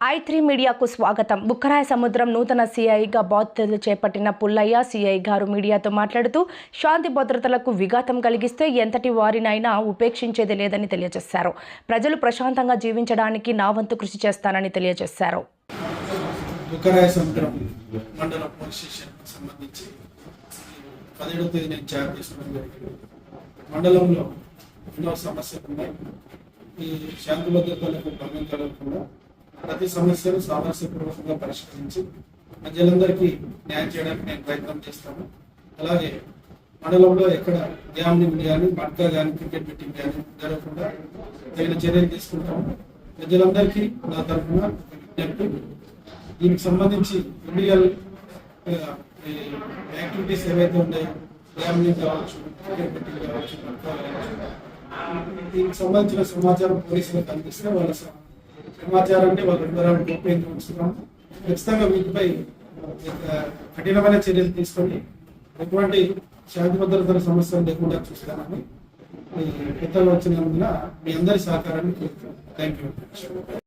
I three మీడియాకు స్వాగతం. బుక్కరాయ సముద్రం నూతన సీఐగా బాధ్యతలు చేపట్టిన పుల్లయ్య సీఐ గారు మీడియాతో మాట్లాడుతూ శాంతి భద్రతలకు విఘాతం కలిగిస్తే ఎంతటి వారినైనా ఉపేక్షించేది లేదని తెలియజేశారు. ప్రజలు ప్రశాంతంగా జీవించడానికి నా వంతు కృషి చేస్తానని తెలియజేశారు. మండలంలో ఎన్నో సమస్యలు ఉన్నాయి. ఈ శాంతి భద్రతలకు భంగం కలగకుండా ప్రతి సమస్యను సామరస్యపూర్వకంగా పరిష్కరించి ప్రజలందరికీ న్యాయం చేయడానికి నేను ప్రయత్నం చేస్తాను. అలాగే మండలంలో ఎక్కడ గ్యామ్లింగ్ కానీ మడ్కా కానీ క్రికెట్ బెట్టింగ్ కానీ జరగకుండా తగిన చర్యలు తీసుకుంటాము. ప్రజలందరికీ నా తరఫున విజ్ఞప్తి. దీనికి సంబంధించి ఇల్లీగల్ యాక్టివిటీస్ ఏవైతే ఉన్నాయో గ్యామ్లింగ్ కావచ్చు క్రికెట్ బెట్టింగ్ కావచ్చు మడ్కా కావచ్చు దీనికి సంబంధించిన సమాచారం పోలీసులకు అందిస్తే వాళ్ళ సమాచారాన్ని వాళ్ళ వివరాలు గోప్యంగా ఖచ్చితంగా వీటిపై కఠినమైన చర్యలు తీసుకొని ఎటువంటి శాంతి భద్రతల సమస్యలు లేకుండా చూస్తానని పెద్దలు వచ్చినందున మీ అందరి సహకారాన్ని కోరుతున్నాను థ్యాంక్ యూ